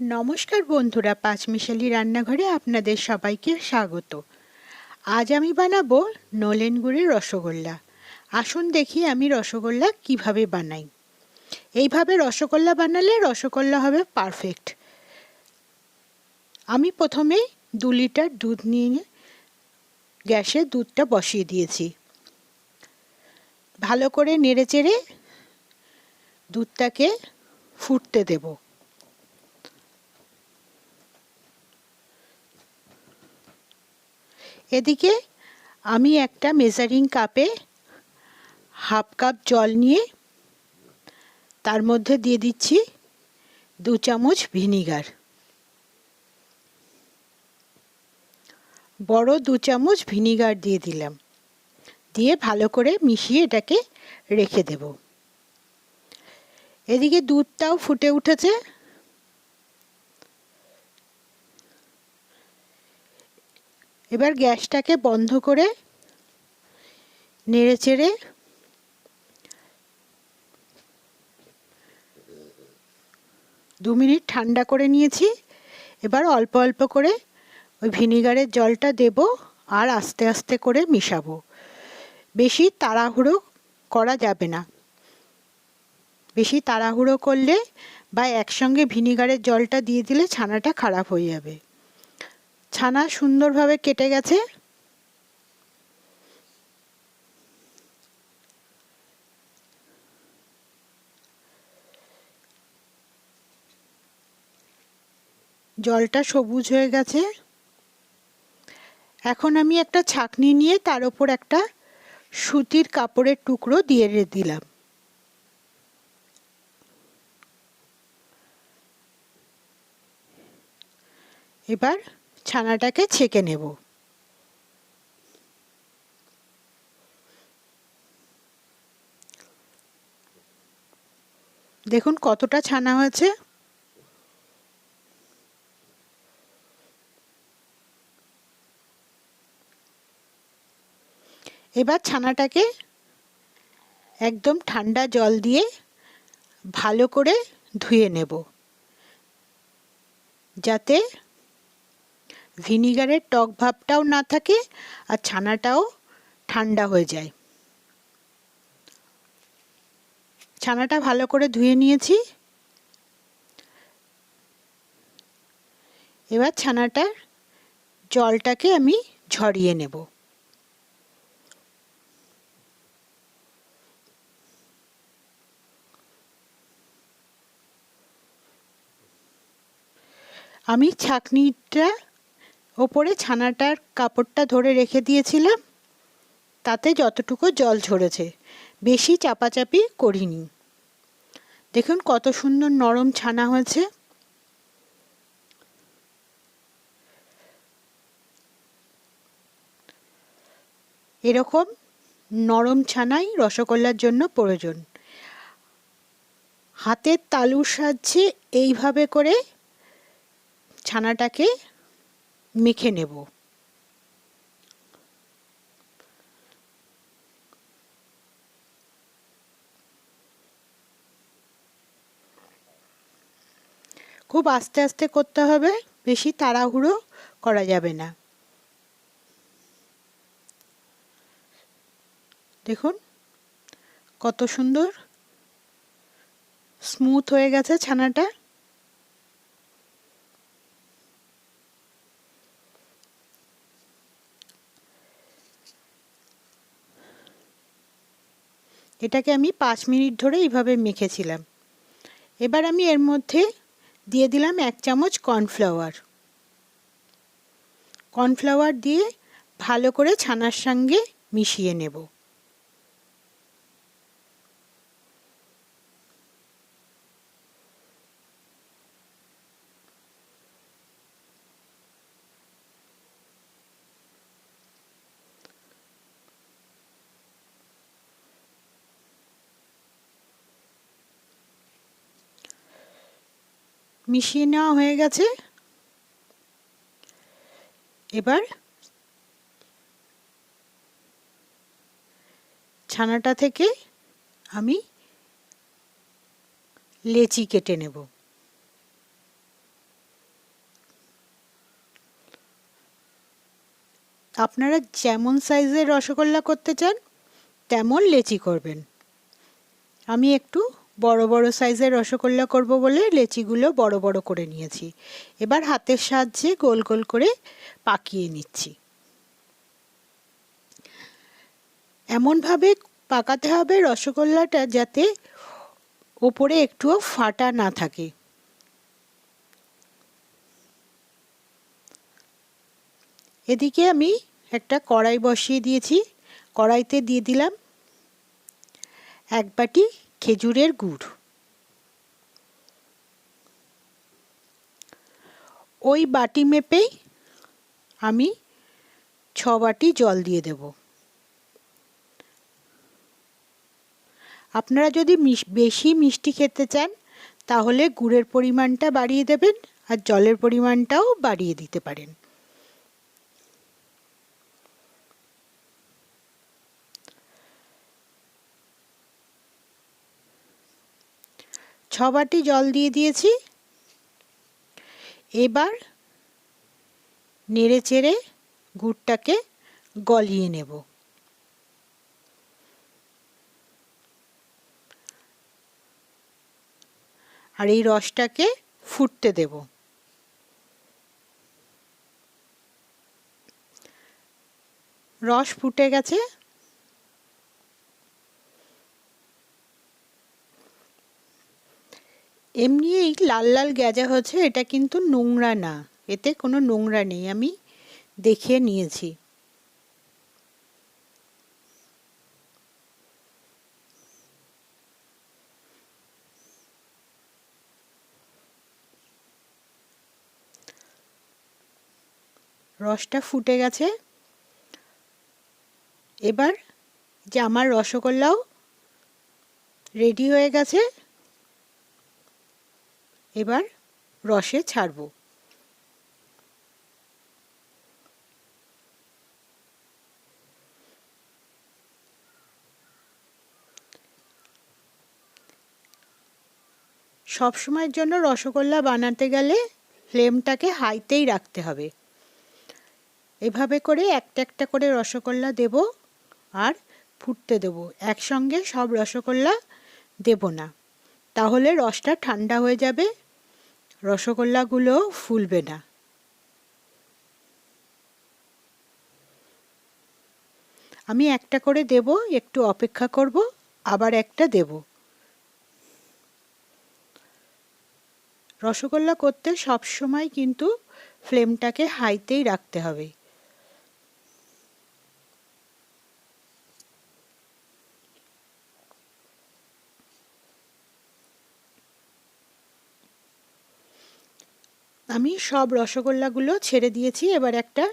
নমস্কার বন্ধুরা, পাঁচমিশালি রান্নাঘরে আপনাদের সবাইকে স্বাগত। আজ আমি বানাবো নলেন গুড়ের রসগোল্লা। আসুন দেখি আমি রসগোল্লা কীভাবে বানাই। এইভাবে রসগোল্লা বানালে রসগোল্লা হবে পারফেক্ট। আমি প্রথমে দু লিটার দুধ নিয়ে গ্যাসে দুধটা বসিয়ে দিয়েছি। ভালো করে নেড়ে চেড়ে দুধটাকে ফুটতে দেবো। এদিকে আমি একটা মেজারিং কাপে হাফ কাপ জল নিয়ে তার মধ্যে দিয়ে দিচ্ছি দু চামচ ভিনিগার বড় দু চামচ ভিনিগার দিয়ে দিলাম। দিয়ে ভালো করে মিশিয়ে এটাকে রেখে দেব। এদিকে দুধটাও ফুটে উঠেছে। এবার গ্যাসটাকে বন্ধ করে নেড়ে চেড়ে দু মিনিট ঠান্ডা করে নিয়েছি। এবার অল্প অল্প করে ওই ভিনিগারের জলটা দেব আর আস্তে আস্তে করে মিশাবো। বেশি তাড়াহুড়ো করা যাবে না। বেশি তাড়াহুড়ো করলে বা একসঙ্গে ভিনিগারের জলটা দিয়ে দিলে ছানাটা খারাপ হয়ে যাবে। ছানা সুন্দরভাবে কেটে গেছে। জলটা সবুজ হয়ে গেছে। এখন আমি একটা ছাকনি নিয়ে তার ওপর একটা সুতির কাপড়ের টুকরো দিয়ে দিলাম। এবার ছানাটাকে ছেঁকে নেব। দেখুন কতটা ছানা হয়েছে। এবার ছানাটাকে একদম ঠান্ডা জল দিয়ে ভালো করে ধুয়ে নেব। যাতে ভিনিগারের টক ভাবটাও না থাকে আর ছানাটাও ঠান্ডা হয়ে যায়। ছানাটা ভালো করে ধুয়ে নিয়েছি। এবার ছানাটার জলটাকে আমি ঝরিয়ে নেব। আমি ছাকনিটা ওপরে ছানাটার কাপড়টা ধরে রেখে দিয়েছিলাম। তাতে যতটুকু জল ঝরেছে, বেশি চাপাচাপি করিনি। দেখুন কত সুন্দর নরম ছানা হয়েছে। এরকম নরম ছানাই রসগোল্লার জন্য প্রয়োজন। হাতের তালুর সাহায্যে এইভাবে করে ছানাটাকে মেখে নেব। খুব আস্তে আস্তে করতে হবে, বেশি তাড়াহুড়ো করা যাবে না। দেখুন, কত সুন্দর, স্মুথ হয়ে গেছে ছানাটা। এটাকে আমি পাঁচ মিনিট ধরে এইভাবে মেখেছিলাম। এবার আমি এর মধ্যে দিয়ে দিলাম এক চামচ কর্নফ্লাওয়ার। কর্নফ্লাওয়ার দিয়ে ভালো করে ছানার সঙ্গে মিশিয়ে নেব। মিশিয়ে নেওয়া হয়ে গেছে। এবার ছানাটা থেকে আমি লেচি কেটে নেব। আপনারা যেমন সাইজের রসগোল্লা করতে চান, তেমন লেচি করবেন। আমি একটু বড় বড় সাইজের রসগোল্লা করব বলে লেচিগুলো বড় বড় করে নিয়েছি। এবার হাতের সাহায্যে গোল গোল করে পাকিয়ে নিচ্ছি। এমনভাবে পাকাতে হবে রসগোল্লাটা যাতে ওপরে একটুও ফাটা না থাকে। এদিকে আমি একটা কড়াই বসিয়ে দিয়েছি। কড়াইতে দিয়ে দিলাম এক বাটি খেজুরের গুড়। ওই বাটি মেপেই আমি ছ বাটি জল দিয়ে দেব। আপনারা যদি বেশি মিষ্টি খেতে চান, তাহলে গুড়ের পরিমাণটা বাড়িয়ে দেবেন আর জলের পরিমাণটাও বাড়িয়ে দিতে পারেন। ছ বাটি জল দিয়ে দিয়েছি। এবার নেড়ে চেড়ে গুড়টাকে গলিয়ে নেব। আর এই রসটাকে ফুটতে দেব। রস ফুটে গেছে। এমনি এই লাল লাল গ্যাজা হচ্ছে এটা কিন্তু নোংরা না। এতে কোনো নোংরা নেই, আমি দেখিয়ে নিয়েছি। রসটা ফুটে গেছে। এবার যে আমার রসগোল্লাও রেডি হয়ে গেছে। এবার রসে ছাড়ব। সব সময়ের জন্য রসগোল্লা বানাতে গেলে ফ্লেমটাকে হাইতেই রাখতে হবে। এভাবে করে একটা একটা করে রসগোল্লা দেব আর ফুটতে দেব। একসঙ্গে সব রসগোল্লা দেব না। তাহলে রসটা ঠান্ডা হয়ে যাবে রসগোল্লাগুলো ফুলবে না। আমি একটা করে দেব, একটু অপেক্ষা করব, আবার একটা দেব। রসগোল্লা করতে সব সময় কিন্তু ফ্লেমটাকে হাইতেই রাখতে হবে আমি সব রসগোল্লাগুলো ছেড়ে দিয়েছি, এবার একটা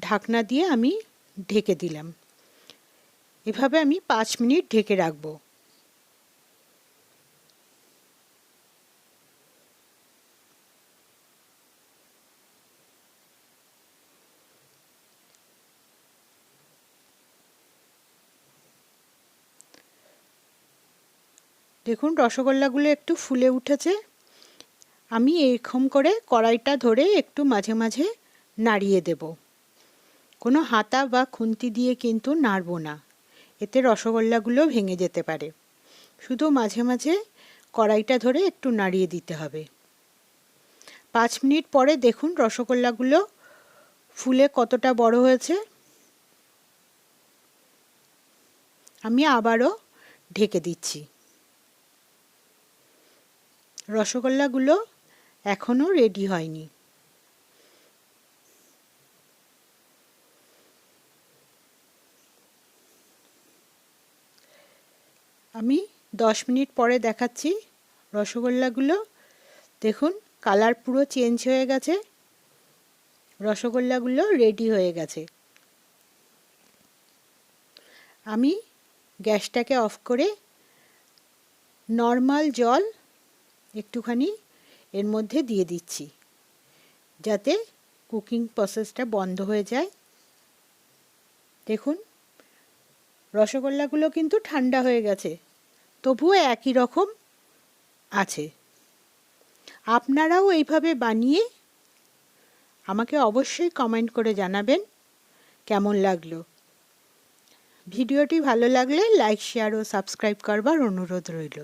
ঢাকনা দিয়ে আমি ঢেকে দিলাম। এভাবে আমি পাঁচ মিনিট ঢেকে রাখব। দেখুন, রসগোল্লাগুলো একটু ফুলে উঠেছে। আমি এরকম করে কড়াইটা ধরে একটু মাঝে মাঝে নাড়িয়ে দেব। কোনো হাতা বা খুন্তি দিয়ে কিন্তু নাড়ব না। এতে রসগোল্লাগুলো ভেঙে যেতে পারে। শুধু মাঝে মাঝে কড়াইটা ধরে একটু নাড়িয়ে দিতে হবে। পাঁচ মিনিট পরে দেখুন রসগোল্লাগুলো ফুলে কতটা বড় হয়েছে। আমি আবারও ঢেকে দিচ্ছি। রসগোল্লাগুলো এখনও রেডি হয়নি। আমি দশ মিনিট পরে দেখাচ্ছি রসগোল্লাগুলো। দেখুন কালার পুরো চেঞ্জ হয়ে গেছে। রসগোল্লাগুলো রেডি হয়ে গেছে। আমি গ্যাসটাকে অফ করে নর্মাল জল একটুখানি এর মধ্যে দিয়ে দিচ্ছি। যাতে কুকিং প্রসেসটা বন্ধ হয়ে যায়। দেখুন, রসগোল্লাগুলো কিন্তু ঠান্ডা হয়ে গেছে। তবুও একই রকম আছে। আপনারাও এইভাবে বানিয়ে আমাকে অবশ্যই কমেন্ট করে জানাবেন কেমন লাগল। ভিডিওটি ভালো লাগলে লাইক শেয়ার ও সাবস্ক্রাইব করবার অনুরোধ রইল।